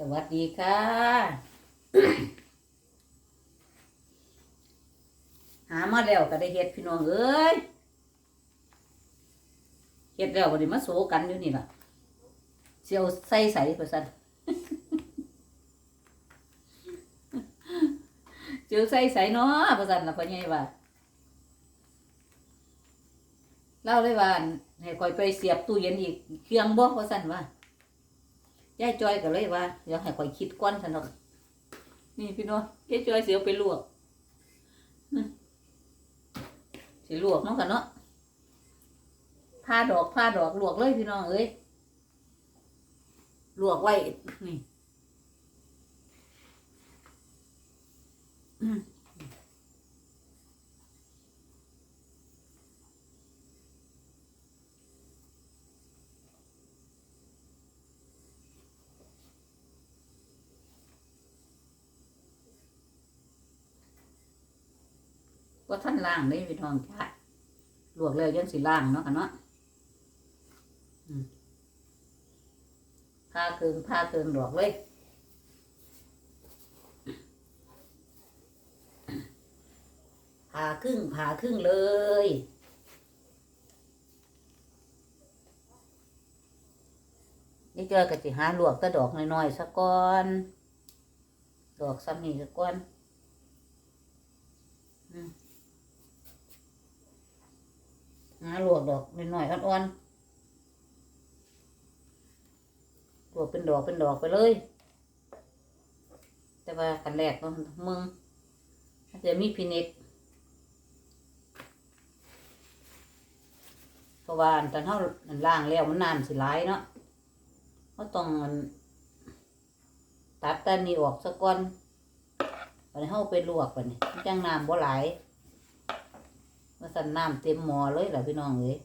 สวัสดีค่ะหามาแล้วก็ได้เฮ็ดพี่น้องเอ้ยเฮ็ดแล้วบ่ได้มาโซกันอยู่นี่ล่ะเสียวใส่ใส่ประสันเจียวใส่ใส่เนาะประสันล่ะพ่อใหญ่ว่าเล่าเลยว่าให้คอยไปเสียบตู้เย็นอีกเครื่องบ่ประสันว่า ยายจอยก็เลยว่าเดี๋ยวให้ข่อยคิดก้อนสนอกนี่พี่น้องยายจอยเสียวไปลวกสิลวกเนาะกันเนาะผ้าดอกผ้าดอกลวกเลยพี่น้องเอ้ยลวกไว้นี่ ว่าท่านล่างเลยพี่น้องจ้าลวกแล้วยังสิล่างเนาะกันเนาะผ้าเคืองผ้าเคืองดอกเลยผ่าครึ่งผ่าครึ่งเลยนี่เจอกะจิหาลวกตะดอกน้อยๆสักก้อน ดอกซ้ำนี่สักก้อนอืม หาลวกดอกน้อยๆอ่อนๆลวกเป็นดอกเป็นดอกไปเลย แต่ว่ากันแรกต้องมึงอาจจะมีพินิกเพราะว่าอันตอนเท่าล่างแล้วมันน้ำสิไหลายเนาะเขาต้องตัดตันนี้ออกสักก้อนวันนี้เขาไปลวกไปนี่จังน้ำบ่ไหลาย มาสั่นน้ำเต็มหม้อเลยแหละพี่น้องเอ้ย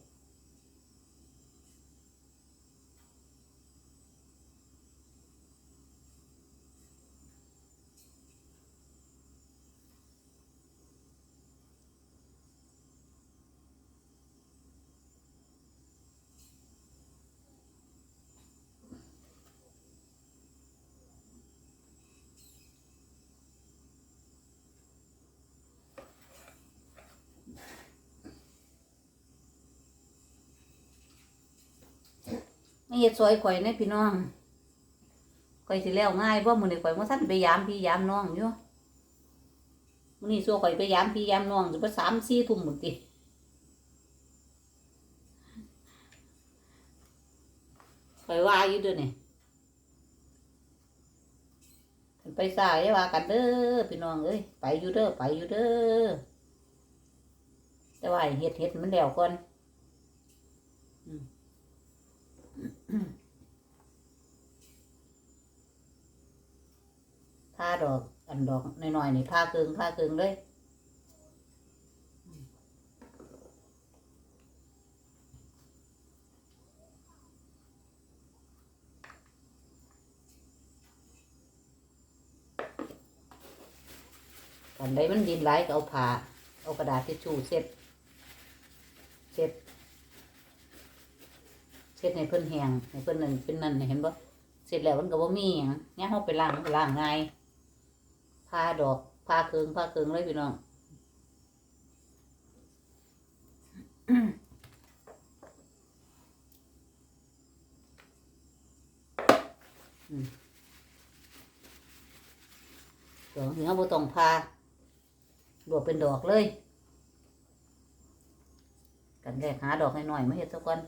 เฮ็ดซอยข่อยในะพี่น้องข่อยสิแล้วง่ายเพราะมื้อนี้ข่อยบ่ทันไปยามพี่ยามน้องอยู่มื้อนี้ซัวข่อยไปยามพี่ยามน้องสิบ่3 4ทุ่มหมดติข่อยว่าอยู่เด้อนี่คันไปสายว่ากันเด้อพี่น้องเอ้ยไปอยู่เด้อไปอยู่เด้อแต่ว่าให้เฮ็ดเฮ็ดมันแล้วก่อน ผ้าดอก อันดอกน้อยๆนี่ผ้าเคืองผ้าเคืองเลยอันใดมันดินไหลก็เอาผ้าเอากระดาษทิชชู่เช็ดเช็ด เช็ดให้เพิ่นแห้งให้เพิ่นนั่นเป็นนั่นเห็นบ่เสร็จแล้วมันก็บ่มีหยังเนี่ยเฮาไปล้างมันก็ล้างง่ายผ้าดอกผ้าเคืองผ้าเคืองเลยพี่น้องอืมดอกถึงเอาบ่ต้องผ้าลวกเป็นดอกเลย กันแรกหาดอกหน้อยมาเฮ็ดซะก่อน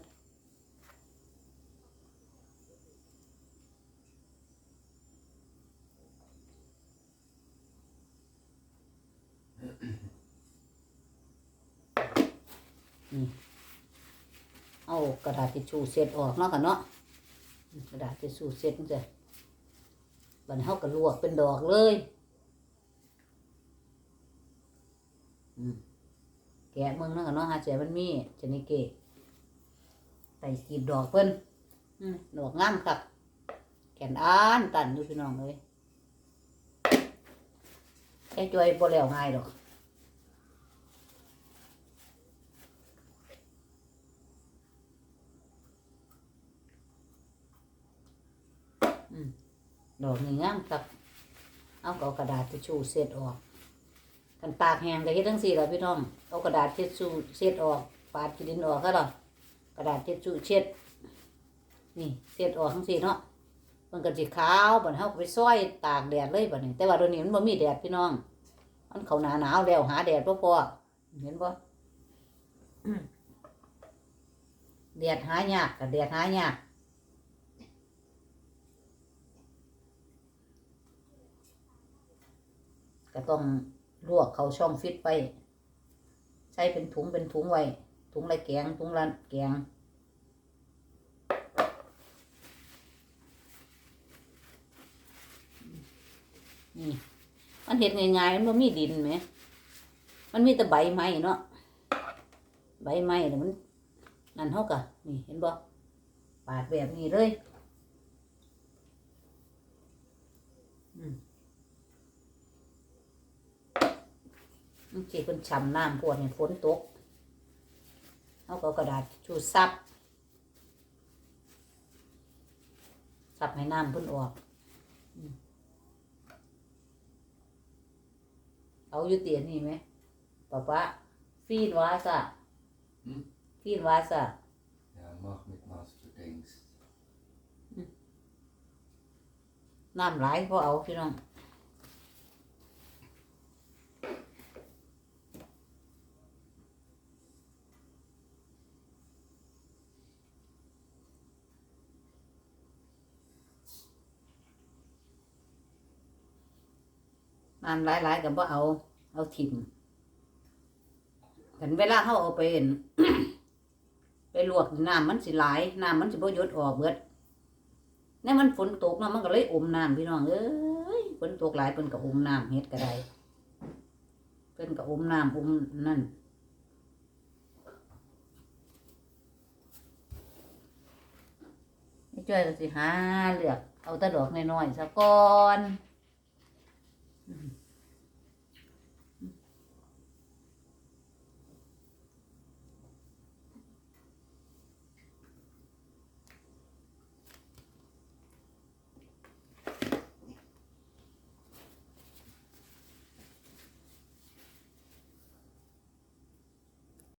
เอากระดาษทิชชู่เสร็จออกเนาะกันเนาะกระดาษทิชชู่เสร็จจังซี่บันเฮาก็ลวกเป็นดอกเลยแกะมึงเนาะกันเนาะหาเจมันมีชนิเกะใส่กีบดอกเพิ่นอืมดอกงามคักแขนอ่านตันอยู่พี่น้องเลยแค่จอยบ่แล้วง่ายดอก น ดอกนี่งามครับเอาก็เอากระดาษทิชชู่เช็ดออกกันปากแห้งก็เฮ็ดทั้งสี่ล่ะพี่น้องเอากระดาษทิชชู่เช็ดออกปาดขี้ดินออกก็ล่ะกระดาษทิชชู่เช็ด นี่เช็ดออกทั้งสี่เนาะมันก็สิขาวบัดเฮาก็ไปซอยตากแดดเลยบัดนี้แต่ว่าตอนนี้มันบ่มีแดดพี่น้อง มันเข้าหนาหนาวแล้วหาแดดบ่พอเห็นบ่แดดหายากกับแดดหายาก ก็ต้องลวกเขาช่องฟิตไปใส่เป็นถุงเป็นถุงไว้ ถุงไรแกง ถุงละแกงนี่มันเห็ดง่ายๆมันบ่มีดินไหม มันมีแต่ใบไม้เนาะ ใบไม้เนี่ยมันนั่นเท่ากับนี่เห็นบ่ปาดแบบนี้เลยอืม มันจีเป็นช่ำน้ำพวกนี่ฝนตกเอาก็เอากระดาษชูซับซับให้น้ำเพิ่นออกอืมเอาอยู่เตียนนี่ไหมป๊าป๊าฟีนวาสะ Hm? ฟีนวาสะ Ja, mag met Master Things. น้ำไหลายพอเอาพี่น้อง น้ำหลายๆกับว่าเอา เอาถิ่มเห็นเวลาเขาเอาไปเห็นไปลวกน้ำมันสิหลายน้ำมันสิบ่ยดออกเบิดนี่มันฝนตกเนาะมันก็เลยอมน้ำพี่น้องเอ้ยฝนตกหลายเพิ่นก็อมน้ำเฮ็ดก็ได้เพิ่นก็อมน้ำอมนั่นไอ้จ้อยก็สิหาเลือกเอาตะดอกน้อยๆซะก่อน